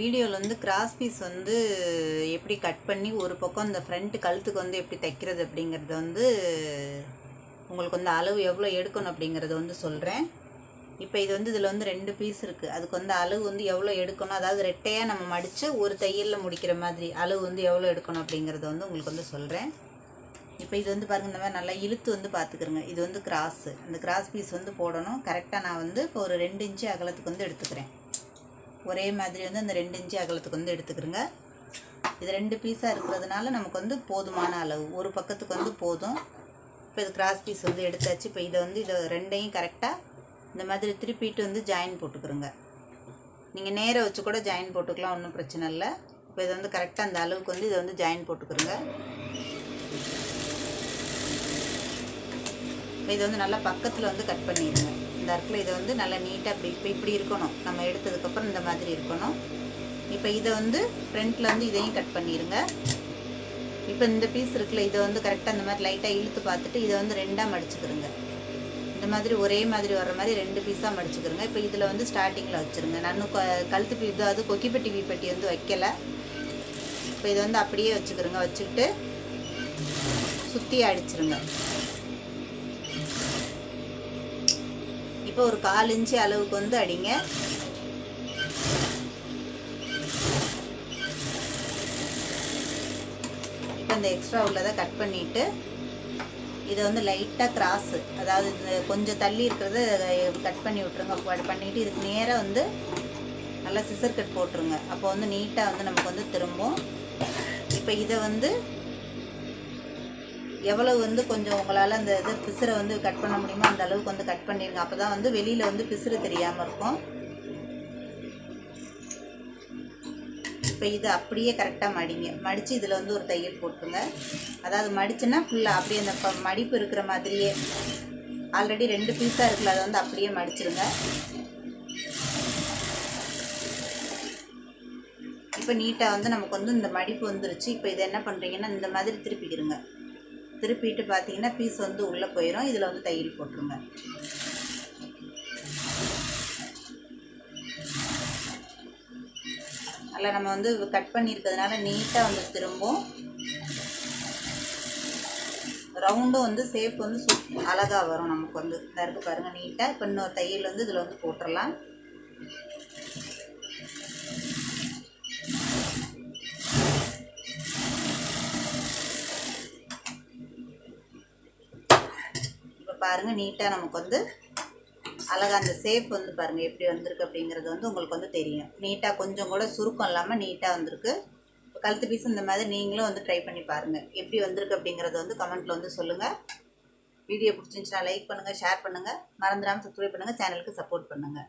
வீடியோவில் வந்து cross piece வந்து எப்படி கட் பண்ணி ஒரு பக்கம் இந்த ஃப்ரண்ட் கழுத்துக்கு வந்து எப்படி தைக்கிறது அப்படிங்கிறது வந்து உங்களுக்கு வந்து அளவு எவ்வளோ எடுக்கணும் அப்படிங்கிறத வந்து சொல்கிறேன் இப்போ இது வந்து இதில் வந்து ரெண்டு பீஸ் இருக்குது அதுக்கு வந்து அளவு வந்து எவ்வளோ எடுக்கணும்? அதாவது ரெட்டையாக நம்ம மடித்து ஒரு தையலில் முடிக்கிற மாதிரி அளவு வந்து எவ்வளோ எடுக்கணும் அப்படிங்கிறத வந்து உங்களுக்கு வந்து சொல்கிறேன் இப்போ இது வந்து பாருங்கள் இந்த மாதிரி நல்லா இழுத்து வந்து பார்த்துக்கிறங்க இது வந்து கிராஸு அந்த கிராஸ் பீஸ் வந்து போடணும். கரெக்டாக நான் வந்து இப்போ ஒரு ரெண்டு இன்ச்சு அகலத்துக்கு வந்து எடுத்துக்கிறேன். ஒரே மாதிரி வந்து அந்த ரெண்டு இன்ச்சு அகலத்துக்கு வந்து எடுத்துக்கிறோங்க. இது ரெண்டு பீஸாக இருக்கிறதுனால நமக்கு வந்து போதுமான அளவு. ஒரு பக்கத்துக்கு வந்து போதும். இப்போ இது கிராஸ் பீஸ் வந்து எடுத்தாச்சு. இப்போ இதை வந்து இதை ரெண்டையும் கரெக்டாக இந்த மாதிரி திருப்பிட்டு வந்து ஜாயின் போட்டுக்கிறோங்க. நீங்கள் நேராக வச்சு கூட ஜாயின் போட்டுக்கலாம். ஒன்றும் பிரச்சனை இல்லை. இப்போ இதை வந்து கரெக்டாக அந்த அளவுக்கு வந்து இதை வந்து ஜாயின் போட்டுக்கிறோங்க. இப்போ இதை வந்து நல்லா பக்கத்தில் வந்து கட் பண்ணிடுங்க. இந்த இடத்துல இதை வந்து நல்லா நீட்டாக இப்படி இப்போ இப்படி இருக்கணும். நம்ம எடுத்ததுக்கப்புறம் இந்த மாதிரி இருக்கணும். இப்போ இதை வந்து ஃப்ரண்ட்டில் வந்து இதையும் கட் பண்ணிடுங்க இப்போ இந்த பீஸ் இருக்குல்ல இதை வந்து கரெக்டாக இந்த மாதிரி லைட்டாக இழுத்து பார்த்துட்டு இதை வந்து ரெண்டாக மடிச்சுக்கிறோங்க இந்த மாதிரி ஒரே மாதிரி வர்ற மாதிரி ரெண்டு பீஸாக மடிச்சுக்கிறோங்க இப்போ இதில் வந்து ஸ்டார்டிங்கில் வச்சுருங்க. நான் கழுத்து பீ இது அது கொக்கிப்பட்டி வீப்பட்டி வந்து வைக்கலை. இப்போ இதை வந்து அப்படியே வச்சுக்கிறோங்க வச்சுக்கிட்டு சுற்றி அடிச்சிருங்க. இப்போ ஒரு கால் இன்ச்சு அளவுக்கு வந்து அடிங்க. இப்போ இந்த எக்ஸ்ட்ரா உள்ளதை கட் பண்ணிவிட்டு இதை வந்து லைட்டாக கிராஸு அதாவது இந்த கொஞ்சம் தள்ளி இருக்கிறத கட் பண்ணி விட்ருங்க பண்ணிவிட்டு இதுக்கு நேராக வந்து நல்லா சிசர் கட் போட்டுருங்க. அப்போ வந்து நீட்டாக வந்து நமக்கு வந்து திரும்பும். இப்போ இதை வந்து எவ்வளவு வந்து கொஞ்சம் உங்களால் அந்த இது பிசுரை வந்து கட் பண்ண முடியுமோ அந்த அளவுக்கு வந்து கட் பண்ணிடுங்க அப்போ தான் வந்து வெளியில் வந்து பிசுறு தெரியாமல் இருக்கும். இப்போ இதை அப்படியே கரெக்டாக மடிங்க. மடித்து இதில் வந்து ஒரு தையல் போட்டுருங்க. அதாவது மடிச்சுன்னா ஃபுல்லாக அப்படியே அந்த மடிப்பு இருக்கிற மாதிரியே ஆல்ரெடி ரெண்டு பீஸாக இருக்குல்ல அதை வந்து அப்படியே மடிச்சிருங்க. இப்போ நீட்டாக வந்து நமக்கு வந்து இந்த மடிப்பு வந்துருச்சு. இப்போ இதை என்ன பண்ணுறீங்கன்னா இந்த மாதிரி திருப்பிக்கிடுங்க திருப்பிட்டு பார்த்தீங்கன்னா பீஸ் வந்து உள்ளே போயிடும். இதில் வந்து தையல் போட்டுருங்க. நல்லா நம்ம வந்து கட் பண்ணியிருக்கிறதுனால நீட்டாக வந்து திரும்பும். ரவுண்டும் வந்து ஷேப் வந்து சூப் அழகாக வரும். நமக்கு வந்து இந்த பாருங்கள் நீட்டாக இப்போ இன்னொரு தையல் வந்து இதில் வந்து போட்டுடலாம் பாருங்கள் நீட்டாக நமக்கு வந்து அழகாக அந்த ஷேப் வந்து பாருங்கள் எப்படி வந்திருக்கு அப்படிங்கிறது வந்து உங்களுக்கு வந்து தெரியும். நீட்டாக கொஞ்சம் கூட சுருக்கம் இல்லாமல் நீட்டாக வந்திருக்கு. கழுத்து பீஸ் இந்த மாதிரி நீங்களும் வந்து ட்ரை பண்ணி பாருங்கள் எப்படி வந்திருக்கு அப்படிங்கிறத வந்து கமெண்ட்டில் வந்து சொல்லுங்கள் வீடியோ பிடிச்சிருந்துச்சுன்னா லைக் பண்ணுங்கள் ஷேர் பண்ணுங்கள் மறந்துடாமல் சப்ஸ்கிரைப் பண்ணுங்கள் சேனலுக்கு சப்போர்ட் பண்ணுங்கள்